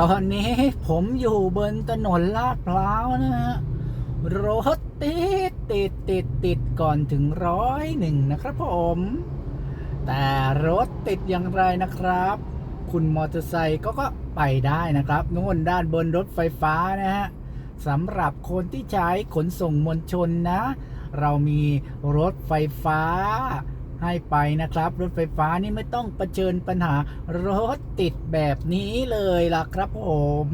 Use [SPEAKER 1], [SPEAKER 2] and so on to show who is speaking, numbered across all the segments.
[SPEAKER 1] ตอนนี้ผมอยู่บนถนนลาดพร้าวนะฮะรถติดติดติดติดก่อนถึงร้อยหนึ่งนะครับผม แต่รถติดอย่างไรนะครับ คุณมอเตอร์ไซค์ก็ก็ไปได้นะครับนู่นด้านบนรถไฟฟ้านะฮะสำหรับคนที่ใช้ขนส่งมวลชนนะ เรามีรถไฟฟ้า ให้ไปนะครับ รถไฟฟ้านี่ไม่ต้องเผชิญปัญหารถติดแบบนี้เลยล่ะครับผม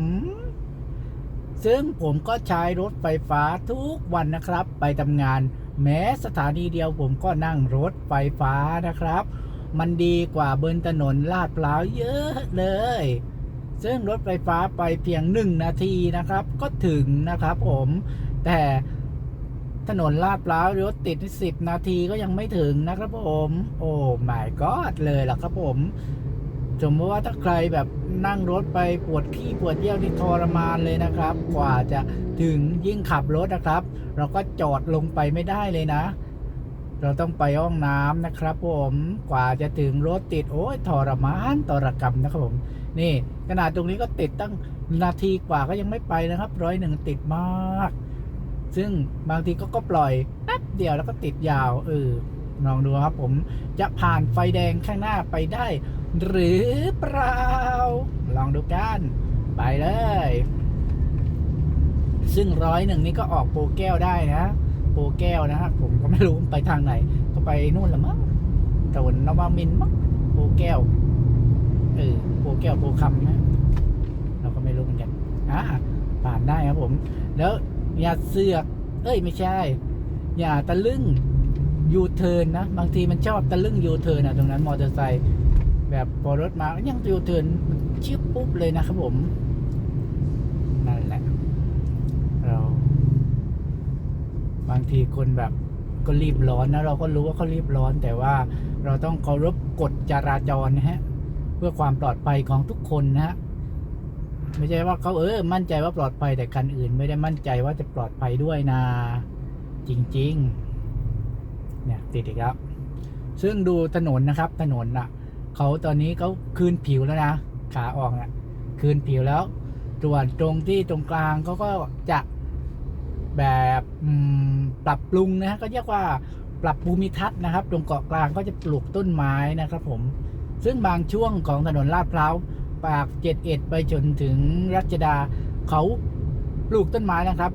[SPEAKER 1] ซึ่งผมก็ใช้รถไฟฟ้าทุกวันนะครับ ไปทำงาน แม้สถานีเดียวผมก็นั่งรถไฟฟ้านะครับ มันดีกว่าบนถนนลาดพร้าวเยอะเลย ซึ่งรถไฟฟ้าไปเพียงหนึ่งนาทีนะครับ ก็ถึงนะครับผมแต่ ถนนลาดพร้าวรถติดสิบนาทีก็ยังไม่ถึงนะครับผม โอ้ my god เลยล่ะครับผมสมมติว่าถ้าใครแบบนั่งรถไปปวดขี้ปวดเยี่ยวที่ทรมานเลยนะครับ กว่าจะถึงยิ่งขับรถนะครับ เราก็จอดลงไปไม่ได้เลยนะ เราต้องไปห้องน้ำนะครับ ผมกว่าจะถึงรถติดโอ้ยทรมานทรกรรมนะครับผม นี่ขนาดตรงนี้ก็ติดตั้งนาทีกว่าก็ยังไม่ไปนะครับ ร้อยหนึ่งติดมาก ซึ่งบางทีก็ก็ปล่อยแป๊บเดียวแล้วก็ติดยาวเออลองดูครับผมจะผ่านไฟแดงข้างหน้าไปได้ หรือเปล่า ลองดูกัน ไปเลย ซึ่งร้อยหนึ่งนี่ก็ออกโปรแก้วได้นะ โปรแก้วนะครับผมก็ไม่รู้ไปทางไหน ก็ไปนู่นละมั้งถนนนวมินมั้งโปรแก้วเออโปรแก้วโปรคำนะเราก็ไม่รู้เหมือนกันอ่าผ่านได้ครับผม แล้ว อย่าเสือก เอ้ยไม่ใช่ อย่าตะลึงยูเทิร์นนะ บางทีมันชอบตะลึงยูเทิร์นอะตรงนั้นมอเตอร์ไซค์แบบพอรถมายังยูเทิร์นชิบปุ๊บเลยนะครับผม นั่นแหละ เรา บางทีคนแบบก็รีบร้อนนะเราก็รู้ว่าเขารีบร้อน แต่ว่าเราต้องเคารพกฎจราจรนะฮะ เพื่อความปลอดภัยของทุกคนนะฮะ ไม่ใช่ว่าเขาเออ มั่นใจว่าปลอดภัยแต่คันอื่น ไม่ได้มั่นใจว่าจะปลอดภัยด้วยนะ จริง ๆ เนี่ยติดอีกแล้วซึ่งดูถนนนะครับ ถนนอะเขาตอนนี้เขาคืนผิวแล้วนะขาออกอะคืนผิวแล้วส่วนตรงที่ตรงกลางเขาก็จะแบบปรับปรุงนะฮะก็เรียกว่าปรับภูมิทัศน์นะครับ ตรงเกาะกลางก็จะปลูกต้นไม้นะครับ ผม ซึ่งบางช่วงของถนนลาดพร้าว ปากเจ็ดเอ็ดไปจนถึงรัชดาเขาปลูกต้นไม้นะครับ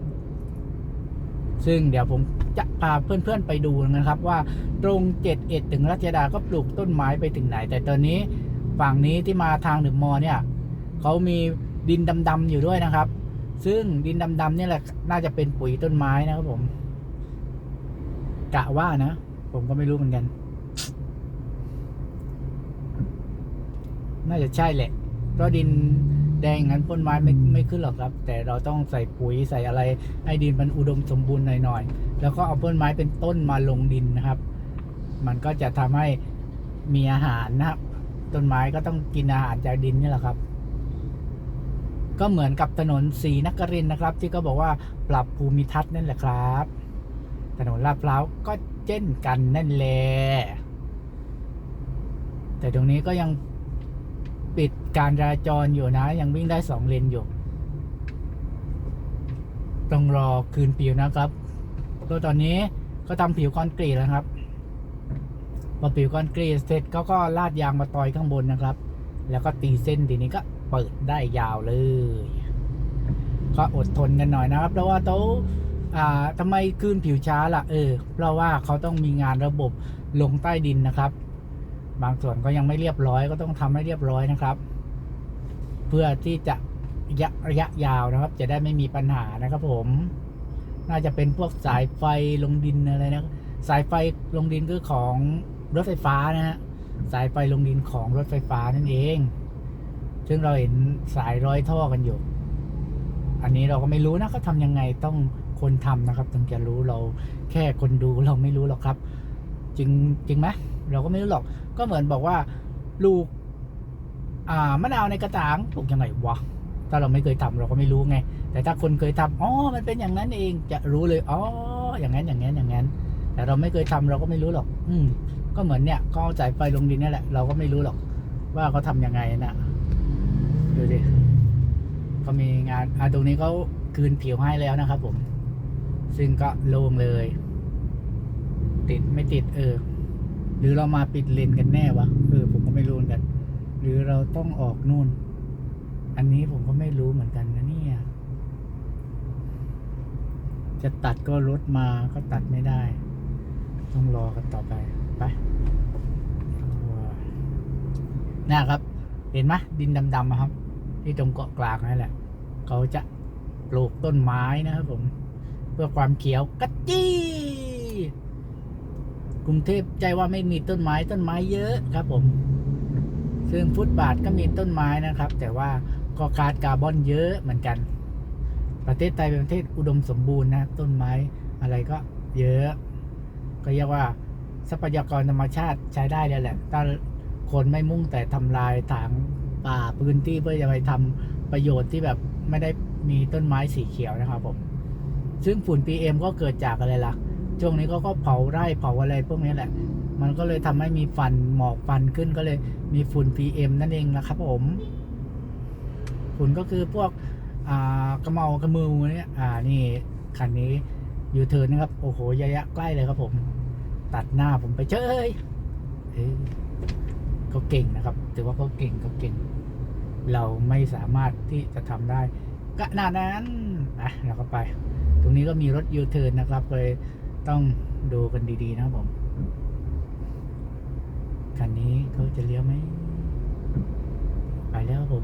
[SPEAKER 1] ซึ่งเดี๋ยวผมจะพาเพื่อนๆไปดูนะครับ ว่าตรงเจ็ดเอ็ดถึงรัชดาก็ปลูกต้นไม้ไปถึงไหน แต่ตอนนี้ฝั่งนี้ที่มาทางหนึ่งมอเนี่ยเขามีดินดำๆอยู่ด้วยนะครับ ซึ่งดินดำๆนี่แหละน่าจะเป็นปุ๋ยต้นไม้นะครับผมกะว่านะ ผมก็ไม่รู้เหมือนกัน น่าจะใช่แหละ เพราะดินแดงงั้นต้นไม้ไม่ไม่ขึ้นหรอกครับ แต่เราต้องใส่ปุ๋ยใส่อะไร ให้ดินมันอุดมสมบูรณ์หน่อยๆ แล้วก็เอาต้นไม้เป็นต้นมาลงดินนะครับ มันก็จะทำให้มีอาหารนะครับ ต้นไม้ก็ต้องกินอาหารจากดินนี่แหละครับ ก็เหมือนกับถนนสีนครินทร์นะครับ ที่ก็บอกว่าปรับภูมิทัศน์นั่นแหละครับ ถนนลาดพร้าวก็เช่นกันนั่นแหละแต่ตรงนี้ก็ยัง การจราจรอยู่นะ ยังวิ่งได้สองเลนอยู่ ต้องรอคืนผิวนะครับก็ตอนนี้ก็ทำผิวคอนกรีตแล้วครับพอผิวคอนกรีตเสร็จก็ก็ลาดยางมาตอยข้างบนนะครับ แล้วก็ตีเส้นทีนี้ก็เปิดได้ยาวเลย ก็อดทนกันหน่อยนะครับ เพราะว่าเขาอ่าทำไมคืนผิวช้าล่ะ เออ เพราะว่าเขาต้องมีงานระบบลงใต้ดินนะครับ บางส่วนก็ยังไม่เรียบร้อยก็ต้องทำให้เรียบร้อยนะครับ เพื่อที่จะระยะระยะยาวนะครับ จะได้ไม่มีปัญหานะครับ ผม น่าจะเป็นพวกสายไฟลงดินอะไรนะสายไฟลงดินคือของรถไฟฟ้านะฮะสายไฟลงดินของรถไฟฟ้านั่นเอง ซึ่งเราเห็นสายร้อยท่อกันอยู่ อันนี้เราก็ไม่รู้นะเขาทำยังไงต้องคนทำนะครับถึงจะรู้เราแค่คนดูเราไม่รู้หรอกครับ จริงจริงไหมเราก็ไม่รู้หรอก ก็เหมือนบอกว่า ลูก มะนาวในกระถางปลูกยังไงวะถ้าเราไม่เคยทำเราก็ไม่รู้ไง แต่ถ้าคนเคยทำอ๋อมันเป็นอย่างนั้นเองจะรู้เลยอ๋ออย่างนั้นอย่างนั้นอย่างนั้น แต่เราไม่เคยทำเราก็ไม่รู้หรอก อืมก็เหมือนเนี่ยก็เอายไฟลงดินนี่แหละ เราก็ไม่รู้หรอก ว่าเขาทำยังไงนะดูดิก็มีงานอ่าตรงนี้เขาคืนผิวให้แล้วนะครับผม ซึ่งก็โล่งเลย ติดไม่ติดเออ หรือเรามาปิดเลนกันแน่วะเออผมก็ไม่รู้เหมือนกัน หรือเราต้องออกนู่น อันนี้ผมก็ไม่รู้เหมือนกันนะเนี่ย จะตัดก็รถมาก็ตัดไม่ได้ ต้องรอกันต่อไป ไปนะครับ เห็นไหมดินดำๆครับ ที่ตรงเกาะกลางนั่นแหละ เขาจะปลูกต้นไม้นะครับผม เพื่อความเขียวกระจี้กรุงเทพใจว่าไม่มีต้นไม้ต้นไม้เยอะครับผม ซึ่งฟุตบาทก็มีต้นไม้นะครับ แต่ว่าก็ขาดคาร์บอนเยอะเหมือนกัน ประเทศไทยเป็นประเทศอุดมสมบูรณ์นะต้นไม้อะไรก็เยอะ ก็เรียกว่าทรัพยากรธรรมชาติใช้ได้เลยแหละถ้าคนไม่มุ่งแต่ทำลายถางป่าพื้นที่เพื่อจะไปทำประโยชน์ที่แบบไม่ได้มีต้นไม้สีเขียวนะครับผม ซึ่งฝุ่น PM ก็เกิดจากอะไรล่ะ ช่วงนี้ก็ก็เผาไร่เผาอะไรพวกนี้แหละ มันก็เลยทำให้มีฟันหมอกฟันขึ้นก็เลยมีฝุ่น PM นั่นเองนะครับผม ฝุ่นก็คือพวกอ่ากระเมากระมือเนี่ยอ่านี่คันนี้ยูเทิร์นนะครับ โอ้โหระยะใกล้เลยครับผม ตัดหน้าผมไปเจยเอ้ยเขาเก่งนะครับ ถือว่าเขาเก่งเขาเก่ง เราไม่สามารถที่จะทำได้ขนาดนั้นอะเราก็ไป ตรงนี้ก็มีรถยูเทิร์นนะครับเลยต้องดูกันดีๆนะครับผม คันนี้เขาจะเลี้ยวไหม ไปแล้วครับผม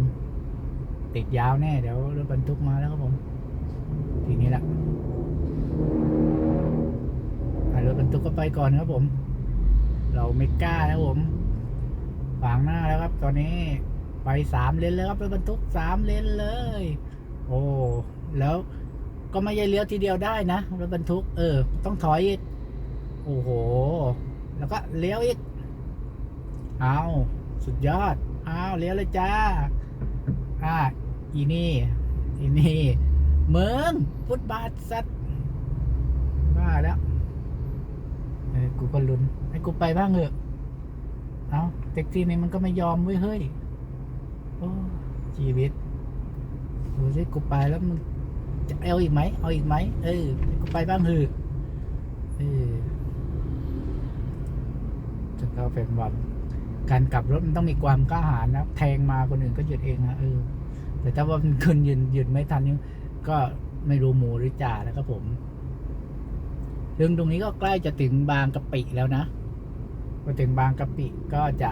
[SPEAKER 1] ติดยาวแน่ เดี๋ยวรถบรรทุกมาแล้วครับผม ทีนี้แหละรถบรรทุกก็ไปก่อนครับผม เราไม่กล้านะครับผมขวางหน้าแล้วครับ ตอนนี้ไปสามเลนแล้วครับรถบรรทุกสามเลนเลย โอ้แล้วก็ไม่ใช่เลี้ยวทีเดียวได้นะรถบรรทุก เออ ต้องถอยอีก โอ้โห แล้วก็เลี้ยวอีก เอาสุดยอดเอาเลี้ยวเลยจ้า อ่า อีนี่ อีนี่เมืองฟุตบาทสัตว์บ้าแล้วเออกูก็ลุ้นให้กูไปบ้างเถอะเอาแท็กซี่นี่มันก็ไม่ยอมเว้ยเฮ้ยโอ้ชีวิตดูสิกูไปแล้วมึงจะเอาอีกไหมเอาอีกไหมเออให้กูไปบ้างเถอะเออจะเข้าเป็นวัน การกลับรถมันต้องมีความกล้าหาญนะแทงมาคนอื่นก็หยุดเองนะเออ แต่ถ้าว่ามันคนยืนหยุดไม่ทันนี่ก็ไม่รู้หมูหรือจ่าแล้วครับผมซึ่งตรงนี้ก็ใกล้จะถึงบางกะปิแล้วนะพอถึงบางกะปิก็จะ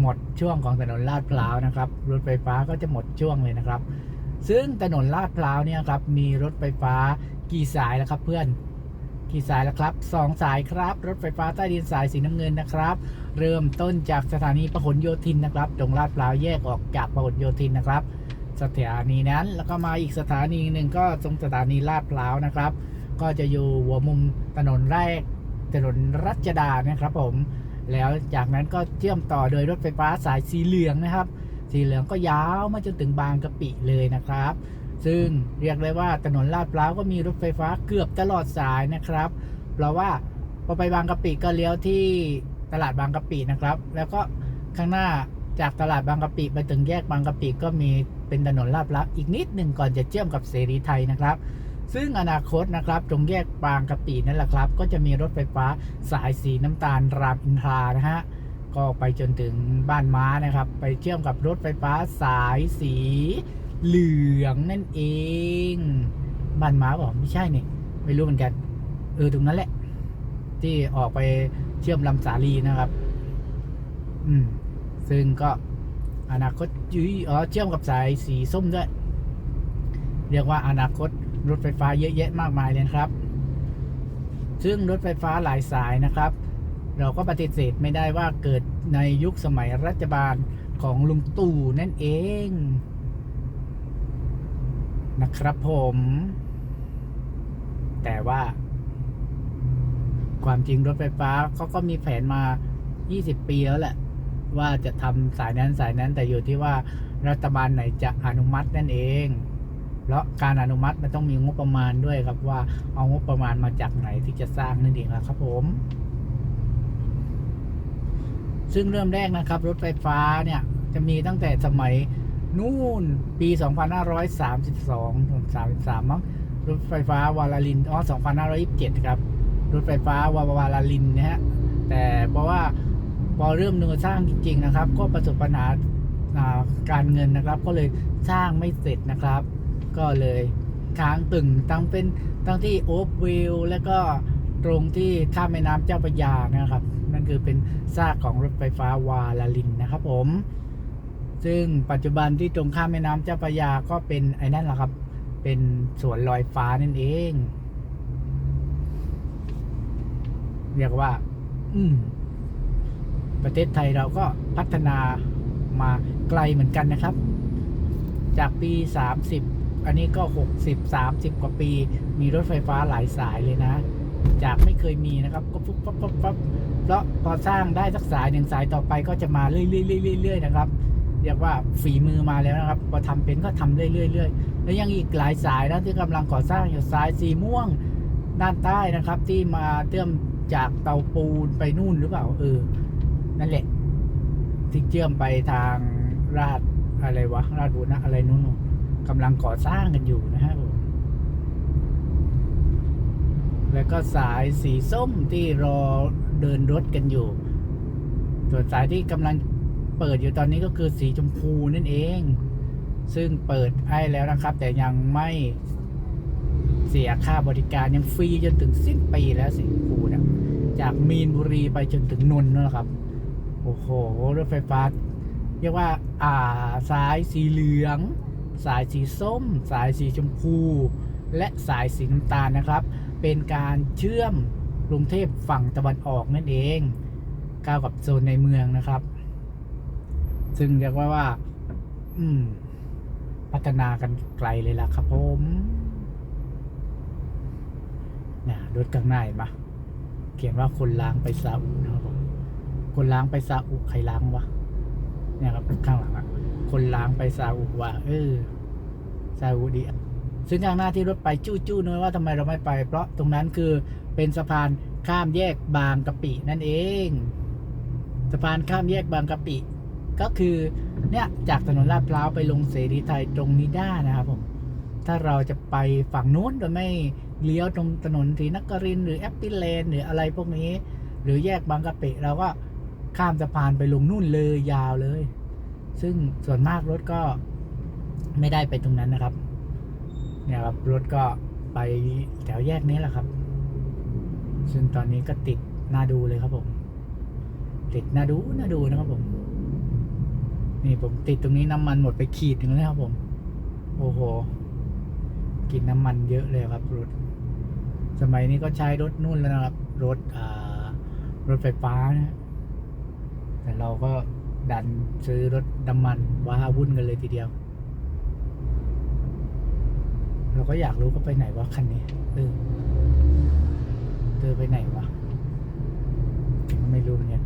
[SPEAKER 1] หมดช่วงของถนนลาดพร้าวนะครับ รถไฟฟ้าก็จะหมดช่วงเลยนะครับ ซึ่งถนนลาดพร้าวเนี่ยครับ มีรถไฟฟ้ากี่สายแล้วครับเพื่อน กี่สายแล้วครับสองสายครับ รถไฟฟ้าใต้ดินสายสีน้ำเงินนะครับ เริ่มต้นจากสถานีพหลโยธินนะครับตรงลาดพร้าวแยกออกจากพหลโยธินนะครับ สถานีนั้นแล้วก็มาอีกสถานีหนึ่งก็ตรงสถานีลาดพร้าวนะครับ ก็จะอยู่หัวมุมถนนแรกถนนรัชดานะครับผมแล้วจากนั้นก็เชื่อมต่อโดยรถไฟฟ้าสายสีเหลืองนะครับ สีเหลืองก็ยาวมาจนถึงบางกะปิเลยนะครับ ซึ่งเรียกได้ว่าถนนลาดพร้าวก็มีรถไฟฟ้าเกือบตลอดสายนะครับ เพราะว่าพอไปบางกะปิก็เลี้ยวที่ตลาดบางกะปินะครับ แล้วก็ข้างหน้าจากตลาดบางกะปิไปถึงแยกบางกะปิก็มีเป็นถนนลาดพร้าวอีกนิดหนึ่งก่อนจะเชื่อมกับเสรีไทยนะครับ ซึ่งอนาคตนะครับตรงแยกบางกะปินั่นแหละครับ ก็จะมีรถไฟฟ้าสายสีน้ำตาลรามอินทรานะฮะก็ไปจนถึงบ้านม้านะครับ ไปเชื่อมกับรถไฟฟ้าสายสี เหลืองนั่นเองบ้านหมาบอกไม่ใช่เนี่ยไม่รู้เหมือนกัน เออตรงนั้นแหละ ที่ออกไปเชื่อมลำสาลีนะครับ อืม ซึ่งก็อนาคตยุยอ๋อเชื่อมกับสายสีส้มด้วย เรียกว่าอนาคตรถไฟฟ้าเยอะแยะมากมายเลยครับ ซึ่งรถไฟฟ้าหลายสายนะครับ เราก็ปฏิเสธไม่ได้ว่าเกิดในยุคสมัยรัฐบาลของลุงตู่นั่นเอง นะครับผม แต่ว่า ความจริงรถไฟฟ้าเขาก็มีแผนมา 20 ปีแล้วแหละ ว่าจะทำสายนั้นสายนั้น แต่อยู่ที่ว่ารัฐบาลไหนจะอนุมัตินั่นเองเพราะการอนุมัติมันต้องมีงบประมาณด้วยครับว่าเอางบประมาณมาจากไหนที่จะสร้างนั่นเองนะครับผม ซึ่งเริ่มแรกนะครับ รถไฟฟ้าเนี่ยจะมีตั้งแต่สมัย นู่นปี 2532ถึง33 มั้งรถไฟฟ้าวาลาลินอ๋อ2527 ครับ รถไฟฟ้าวาวาลาลินนะฮะ แต่เพราะว่าพอเริ่มเนื้อสร้างจริง ๆ นะครับ ก็ประสบปัญหาาการเงินนะครับ ก็เลยสร้างไม่เสร็จนะครับ ก็เลยค้างตึงตั้งเป็นตั้งที่โอฟวิลแล้วก็ตรงที่ข้ามแม่น้ำเจ้าพระยานะครับ นั่นคือเป็นซากของรถไฟฟ้าวาลาลินนะครับผม ซึ่งปัจจุบันที่ตรงข้ามแม่น้ำเจ้าพระยาก็เป็นไอ้นั่นแหละครับ เป็นสวนลอยฟ้านั่นเอง เรียกว่า อืม ประเทศไทยเราก็พัฒนามาไกลเหมือนกันนะครับ จากปี30อันนี้ก็60 30กว่าปี มีรถไฟฟ้าหลายสายเลยนะ จากไม่เคยมีนะครับ ก็ปุ๊บปั๊บปั๊บปั๊บเพราะพอสร้างได้สักสายหนึ่งสายต่อไปก็จะมาเรื่อยๆเรื่อยๆนะครับ เรียกว่าฝีมือมาแล้วนะครับพอทำเป็นก็ทำเรื่อยๆเรื่อยๆแล้วยังอีกหลายสายนะที่กำลังก่อสร้างอยู่สายสีม่วงด้านใต้นะครับ ที่มาเชื่อมจากเตาปูนไปนู่นหรือเปล่าเออนั่นแหละที่เชื่อมไปทางราชอะไรวะราชบุรณะอะไรนู่นกำลังก่อสร้างกันอยู่นะฮะผมแล้วก็สายสีส้มที่รอเดินรถกันอยู่ส่วนสายที่กำลัง เปิดอยู่ตอนนี้ก็คือสีชมพูนั่นเอง ซึ่งเปิดให้แล้วนะครับ แต่ยังไม่เสียค่าบริการยังฟรีจนถึงสิ้นปีแล้วสีชมพูนะจากมีนบุรีไปจนถึงนนท์นะครับ โอ้โหรถไฟฟ้าเรียกว่า อ่าสายสีเหลือง สายสีส้ม สายสีชมพู และสายสีน้ำตาลนะครับ เป็นการเชื่อมกรุงเทพฝั่งตะวันออกนั่นเองก้าวกับโซนในเมืองนะครับ ซึ่งเรียกว่าว่า อืม พัฒนากันไกลเลยล่ะครับผมนะรถข้างหน้าเห็นปะเขียนว่าคนล้างไปซาอุนะครับผมคนล้างไปซาอุใครล้างวะเนี่ยครับข้างหลังอะคนล้างไปซาอุว่าเออซาอุดีซึ่งข้างหน้าที่รถไปจู้จู้นอะว่าทำไมเราไม่ไป เพราะตรงนั้นคือเป็นสะพานข้ามแยกบางกะปินั่นเอง สะพานข้ามแยกบางกะปิ ก็คือเนี่ยจากถนนลาดพร้าวไปลงเสรีไทยตรงนี้ได้นะครับผม ถ้าเราจะไปฝั่งนู้นโดยไม่เลี้ยวตรงถนนศรีนครินหรือแอปปิเลนหรืออะไรพวกนี้ หรือแยกบางกะปิเราก็ข้ามสะพานไปลงนู่นเลยยาวเลย ซึ่งส่วนมากรถก็ไม่ได้ไปตรงนั้นนะครับ เนี่ยครับรถก็ไปแถวแยกนี้แหละครับ ซึ่งตอนนี้ก็ติดน่าดูเลยครับผม ติดน่าดูน่าดูนะครับผม นี่ผมติดตรงนี้น้ำมันหมดไปขีดหนึ่งแล้วครับผม โอ้โห กินน้ำมันเยอะเลยครับรถ สมัยนี้ก็ใช้รถนู่นแล้วนะครับ รถอ่ารถไฟฟ้านะแต่เราก็ดันซื้อรถน้ำมันว้าวุ่นกันเลยทีเดียว เราก็อยากรู้ก็ไปไหนวะคันนี้เออเธอไปไหนวะ ไม่รู้เหมือนกัน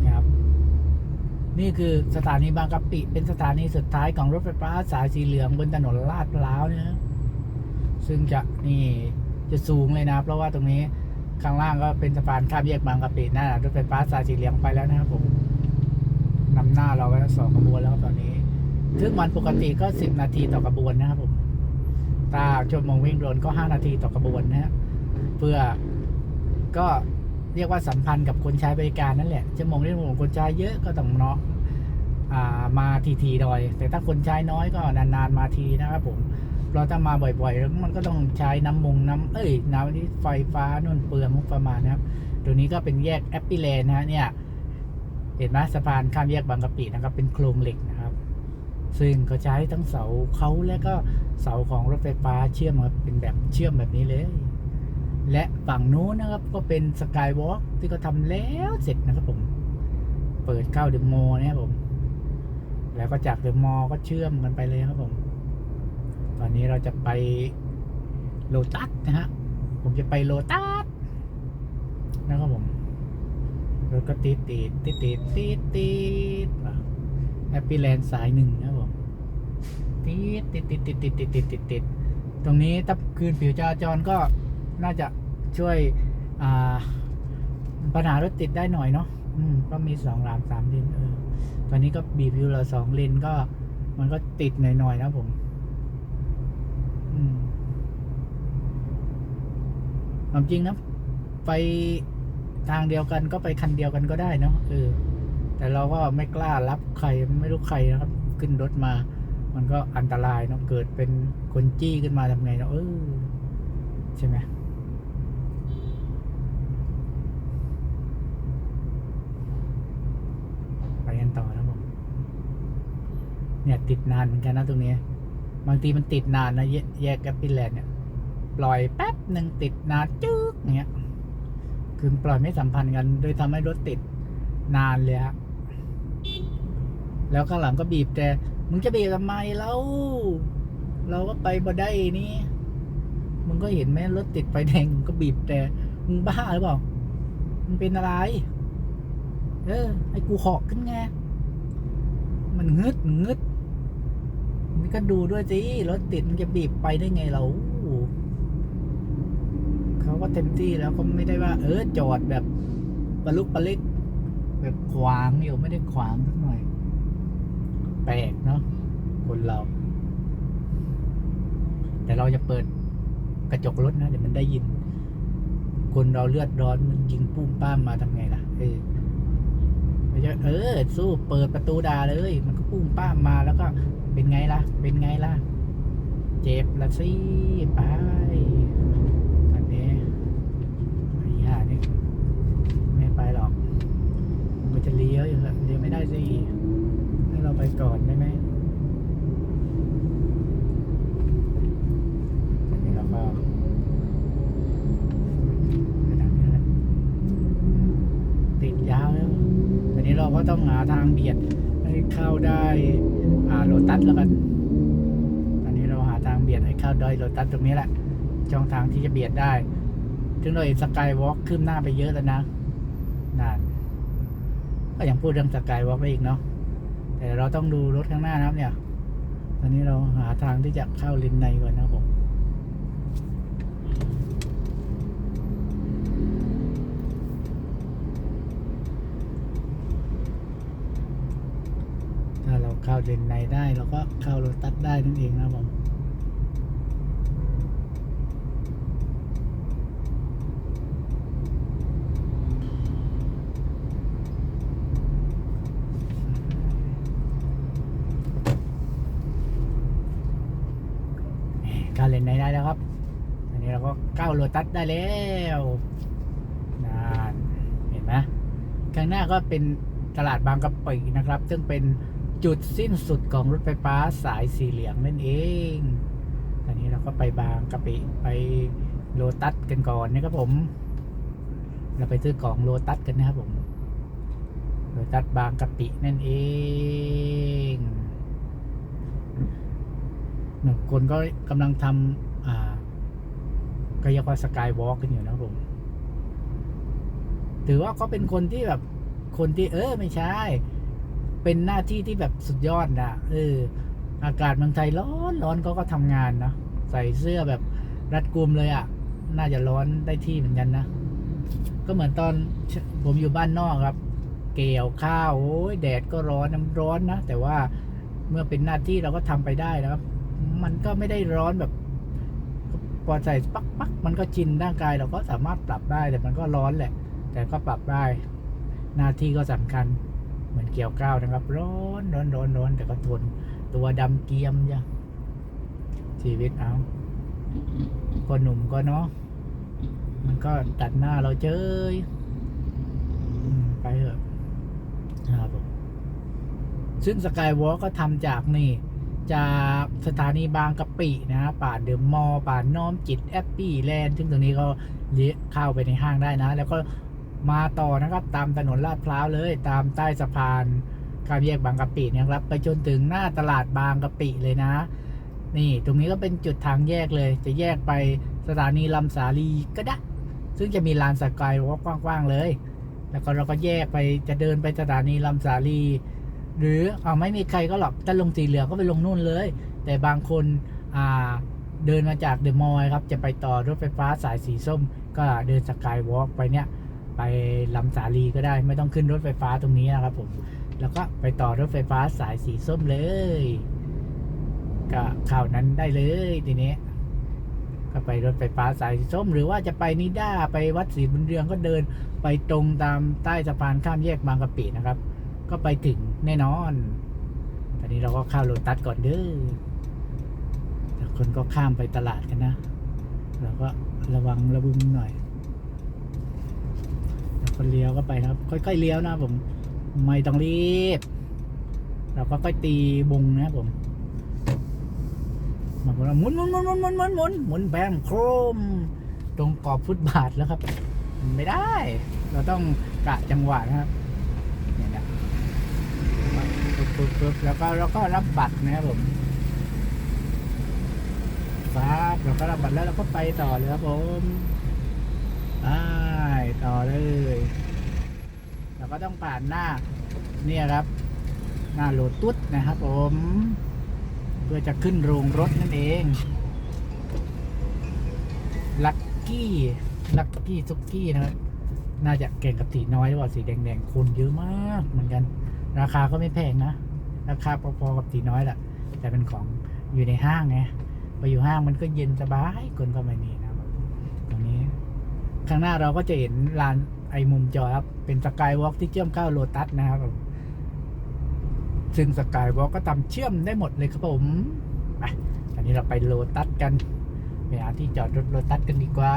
[SPEAKER 1] เนี่ยครับ นี่คือสถานีบางกะปิ เป็นสถานีสุดท้ายของรถไฟฟ้าสายสีเหลืองบนถนนลาดพร้าวนะฮะซึ่งจะนี่จะสูงเลยนะ เพราะว่าตรงนี้ข้างล่างก็เป็นสะพานข้ามแยกบางกะปินั่นนะรถไฟฟ้าสายสีเหลืองไปแล้วนะครับผมนำหน้าเราไปสองขบวนแล้วตอนนี้ซึ่งวันปกติก็สิบนาทีต่อกระบวนนะครับผมถ้าชั่วโมงวิ่งรถก็ห้านาทีต่อกระบวนนะฮะเพื่อก็ เรียกว่าสัมพันธ์กับคนใช้บริการนั่นแหละชั่วโมงที่ผมคนใช้เยอะก็ต้องเนาะมาทีทีๆหน่อย แต่ถ้าคนใช้น้อยก็นานๆมาทีนะครับผมเราถ้ามาบ่อยๆแล้วมันก็ต้องใช้น้ำมงน้ำเอ้ยน้ำที่ไฟฟ้านุ่นเปลืองงบประมาณนะครับตัวนี้ก็เป็นแยกแอปปิเลนนะฮะเนี่ยเห็นไหมสะพานข้ามแยกบางกะปินะครับ เป็นโครงเหล็กนะครับ ซึ่งเขาใช้ทั้งเสาเขาและก็เสาของรถไฟฟ้าเชื่อมมาเป็นแบบเชื่อมแบบนี้เลย และฝั่งนู้นนะครับก็เป็นสกายวอล์กที่เขาทำแล้วเสร็จนะครับผม เปิดเข้าเดอะมอลล์นะครับผม แล้วก็จากเดอะมอลล์ก็เชื่อมกันไปเลยครับผม ตอนนี้เราจะไปโลตัสนะฮะ ผมจะไปโลตัสนะครับผม รถก็ติดติดติดติดติดติดแฮปปี้แลนด์สายหนึ่งนะครับผมติดติดติดติดติดติดติดติดติดตรงนี้ถ้าคืนผิวจราจรก็ น่าจะช่วยปัญหารถติดได้หน่อยเนาะอืมก็มีสองรามสามเลนเออ ตอนนี้ก็บีบอยู่ละสองเลนก็ มันก็ติดหน่อยๆนะผม อืมความจริงนะ ไปทางเดียวกันก็ไปคันเดียวกันก็ได้เนาะเออ แต่เราก็ไม่กล้ารับใครไม่รู้ใครนะครับ ขึ้นรถมา มันก็อันตรายเนาะเกิดเป็นคนจี้ขึ้นมาทำไงเนาะเออใช่ไหมไปกันต่อนะผม เนี่ยติดนานเหมือนกันนะตรงนี้ บางทีมันติดนานนะแยแยกแกปปิแลนเนี่ยปล่อยแป๊บหนึ่งติดนานจึ๊กอย่างเงี้ยคือปล่อยไม่สัมพันธ์กัน โดยทำให้รถติดนานเลยฮะแล้วข้างหลังก็บีบแต่มึงจะบีบทำไมแล้ว เราก็ไปบ่ได้นี่มึงก็เห็นไหมรถติดไฟแดงก็บีบแต่มึงบ้าหรือเปล่ามึงเป็นอะไร เออให้กูหอกขึ้นไงมันงึดงึด ก็ดูด้วยสิรถติดมันจะบีบไปได้ไงเราเขาก็เต็มที่แล้วก็ไม่ได้ว่า เออจอดแบบปลุกปลิกแบบขวางอยู่ไม่ได้ขวางสักหน่อย แปลกเนาะคนเรา แต่เราจะเปิดกระจกรถนะเดี๋ยวมันได้ยิน คนเราเลือดร้อนมันยิงปุ้มป้ามมาทำไงล่ะเออไม่ใช่เออ สู้เปิดประตูด่าเลย มันก็ปุ้มป้ามมาแล้วก็ เป็นไงล่ะ เป็นไงล่ะ เจ็บละสิไปตอนนี้ไอ้ห่านี่ไม่ไปหรอก มันจะเลี้ยวอยู่แล้วเลี้ยวไม่ได้สิ ให้เราไปก่อนได้ไหมอันนี้เราก็ไปทาติดยาวแล้วอันนี้เราก็ต้องหาทางเบียดให้เข้าได้ โลตัสแล้วกันตอนนี้เราหาทางเบียดให้เข้าดอยโลตัสตรงนี้แหละช่องทางที่จะเบียดได้ถึงเราเห็นสกายวอล์กขึ้นหน้าไปเยอะแล้วนะนานก็ยังพูดเรื่องสกายวอล์กไปอีกเนาะแต่เราต้องดูรถข้างหน้านะครับเนี่ย ตอนนี้เราหาทางที่จะเข้าเลนในก่อนนะครับผม เข้าเลนในได้เราก็เข้าโรตัสได้นั่นเองนะครับผมเข้าเลนในได้แล้วครับ อันนี้เราก็เข้าโรตัสได้แล้วนานเห็นไหมข้างหน้าก็เป็นตลาดบางกะปินะครับ ซึ่งเป็น จุดสิ้นสุดของรถไฟฟ้าสายสีเหลืองนั่นเอง ตอนนี้เราก็ไปบางกะปิไปโลตัสกันก่อนนะครับผม เราไปซื้อของโลตัสกันนะครับผมโลตัสบางกะปินั่นเองหนึ่งคนก็กำลังทำอ่ากายภาพสกายวอล์กกันอยู่นะครับผม ถือว่าเขาเป็นคนที่แบบคนที่เออไม่ใช่ เป็นหน้าที่ที่แบบสุดยอดนะเออ อากาศเมืองไทยร้อนร้อนเขาก็ทำงานนะใส่เสื้อแบบรัดกุมเลยอะ่ะ น่าจะร้อนได้ที่เหมือนกันนะ ก็เหมือนตอนผมอยู่บ้านนอกครับ เกี่ยวข้าวโอ้ยแดดก็ร้อนน้ำร้อนนะ แต่ว่าเมื่อเป็นหน้าที่เราก็ทำไปได้นะครับ มันก็ไม่ได้ร้อนแบบพอใส่ปักปักมันก็ชินร่างกายเราก็สามารถปรับได้แต่มันก็ร้อนแหละ แต่ก็ปรับได้ หน้าที่ก็สำคัญ เหมือนเกี่ยวก้าวนะครับ ร้อนร้อนร้อนร้อนแต่ก็ทน ตัวดำเกียมจ้ะชีวิตเอาก็หนุ่มก็เนาะมันก็ตัดหน้าเราเจยไปเถอะครับผมซึ่งสกายวอล์กก็ทำจากนี่ จากสถานีบางกะปินะฮะป่าเดอะมอป่าน้อมจิตแอปปี้แลนด์ซึ่งตรงนี้ก็เลี้ยเข้าไปในห้างได้นะ แล้วก็ มาต่อนะครับ ตามถนนลาดพร้าวเลย ตามใต้สะพานข้ามแยกบางกะปิเนะครับ ไปจนถึงหน้าตลาดบางกะปิเลยนะ นี่ตรงนี้ก็เป็นจุดทางแยกเลย จะแยกไปสถานีลำสาลีก็ได้ ซึ่งจะมีลานสกายวอล์กกว้างๆเลย แล้วก็เราก็แยกไปจะเดินไปสถานีลำสาลี หรือเอาไม่มีใครก็หรอกถ้าลงสีเหลืองก็ไปลงนู่นเลย แต่บางคนอ่าเดินมาจากเดอะมอลล์ครับ จะไปต่อรถไฟฟ้าสายสีส้ม ก็เดินสกายวอล์กไปเนี่ย ไปลำสาลีก็ได้ไม่ต้องขึ้นรถไฟฟ้าตรงนี้นะครับผมแล้วก็ไปต่อรถไฟฟ้าสายสีส้มเลยก็ข่าวนั้นได้เลยทีนี้ก็ไปรถไฟฟ้าสายสีส้ม หรือว่าจะไปนิด้าไปวัดศรีบุญเรืองก็เดินไปตรงตามใต้สะพานข้ามแยกบางกะปินะครับ ก็ไปถึงแน่นอน ตอนนี้เราก็เข้าโลตัสก่อนเด้อแต่คนก็ข้ามไปตลาดกันนะ เราก็ระวังระบุมหน่อย แล้วก็เลี้ยวก็ไปครับ ค่อยๆเลี้ยวนะผม ไม่ต้องรีบเราก็ค่อยตีบงนะผมบางคนว่าหมุนหมุนหมุนหมุนหมุนหมุนหมุนหมุนแบมโครม ตรงกรอบฟุตบาทแล้วครับ ไม่ได้ เราต้องกะจังหวะนะครับเนี่ยนะปึ๊บปึ๊บแล้วก็แล้วก็รับบัตรนะครับผมครับเราก็รับบัตรแล้วเราก็ไปต่อเลยครับผมไปต่า ก็ต้องผ่านหน้า เนี่ยครับ หน้าโลตุสนะครับผม เพื่อจะขึ้นโรงรถนั่นเองลักกี้ลักกี้ซุกกี้นะครับน่าจะเก่งกับสีน้อยหรือเปล่าสีแดงๆคนเยอะมากเหมือนกัน ราคาก็ไม่แพงนะ ราคาพอๆกับสีน้อยแหละแต่เป็นของอยู่ในห้างไงไปอยู่ห้างมันก็เย็นสบายคนก็ไม่มีนะตรงนี้ ข้างหน้าเราก็จะเห็นลาน ไอมุมจอครับ เป็นสกายวอล์กที่เชื่อมเข้าโลตัสนะครับซึ่งสกายวอล์กก็ทำเชื่อมได้หมดเลยครับผมไปตอนนี้เราไปโลตัสกันไปหาที่จอดรถโลตัสกันดีกว่า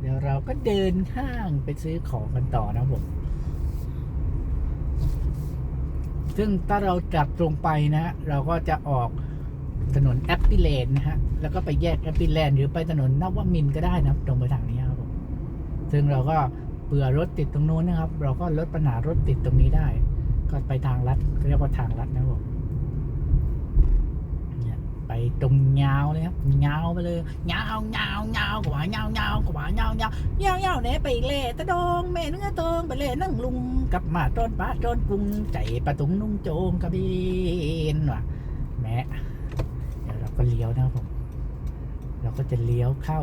[SPEAKER 1] เดี๋ยวเราก็เดินห้างไปซื้อของกันต่อนะครับผม ซึ่งถ้าเราจับตรงไปนะ เราก็จะออกถนนแอปปิเลนนะฮะ แล้วก็ไปแยกแอปปิแลนหรือไปถนนนวมินก็ได้นะครับตรงไปทางนี้ครับ ซึ่งเราก็เผื่อรถติดตรงนู้นนะครับ เราก็ลดปัญหารถติดตรงนี้ได้ ก็ไปทางลัดเรียกว่าทางลัดนะครับผมไปตรงยาเลยครับยาไปเลยยาวยาวยากว่ายาวยากว่ายาวยาวยาวยาเนี่ยไปเล่ตะดองแม่เนื้อตองไปเล่นั่งลุงกลับมาต้นป้าต้นกรุงใจประตุงนุ่งโจงกระบินว่ะแม่เดี๋ยวเราก็เลี้ยวนะครับผม เราก็จะเลี้ยวเข้า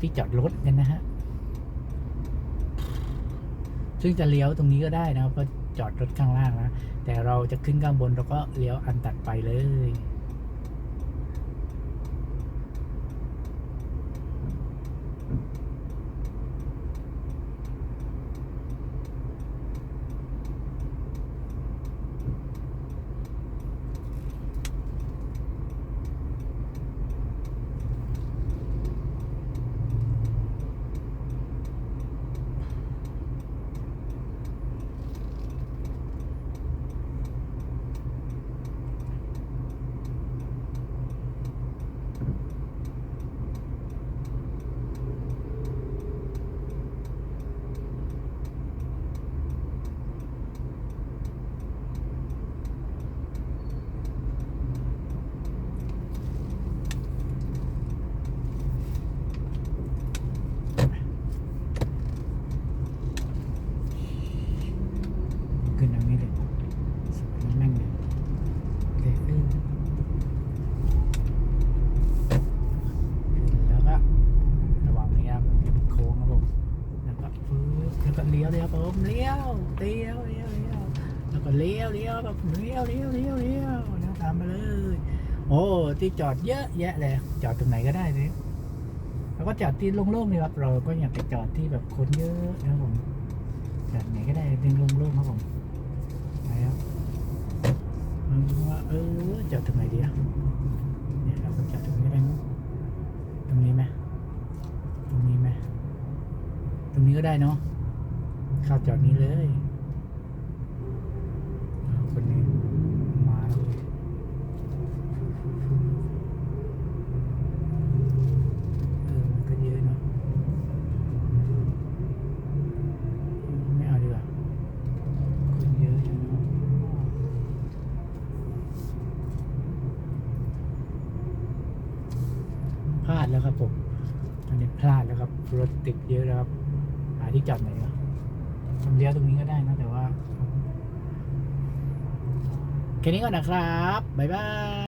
[SPEAKER 1] ที่จอดรถกันนะฮะ ซึ่งจะเลี้ยวตรงนี้ก็ได้นะครับก็จอดรถข้างล่างนะ แต่เราจะขึ้นข้างบนเราก็เลี้ยวอันตัดไปเลย ขึ้นทางนี้เลยสวยนั่งเลยโอเคขึ้นแล้วก็ระหว่างนี้ครับนี่เป็นโค้งครับผมแล้วก็ฟื้นแล้วก็เลี้ยวเลยครับผมเลี้ยวเลี้ยวเลี้ยวเลี้ยวแล้วก็เลี้ยวเลี้ยว แบบเลี้ยวเลี้ยวเลี้ยวเลี้ยวตามมาเลย โอ้ที่จอดเยอะแยะเลยจอดตรงไหนก็ได้เลยแล้วก็จอดที่โล่งๆนี่ครับ เราก็อย่าไปจอดที่แบบคนเยอะนะครับผมจอดไหนก็ได้ที่โล่งๆครับผมแล้วมันว่าเออจอดตรงไหนดีอะเนี่ยเราก็จอดตรงนี้ได้มั้งตรงนี้ไหมตรงนี้ไหมตรงนี้ก็ได้เนาะเข้าจอดนี้เลยเอาคนนี้มาแล้วเว้ยเออมันก็เยอะเนาะไม่เอาดีกว่า คนเยอะอยู่เนอะพลาดแล้วครับผมอันนี้พลาดแล้วครับ รถ ติดเยอะแล้วครับ หาที่จอดไหนวะผมเลี้ยวตรงนี้ก็ได้นะแต่ว่า แค่นี้ก่อนนะครับ บ๊ายบาย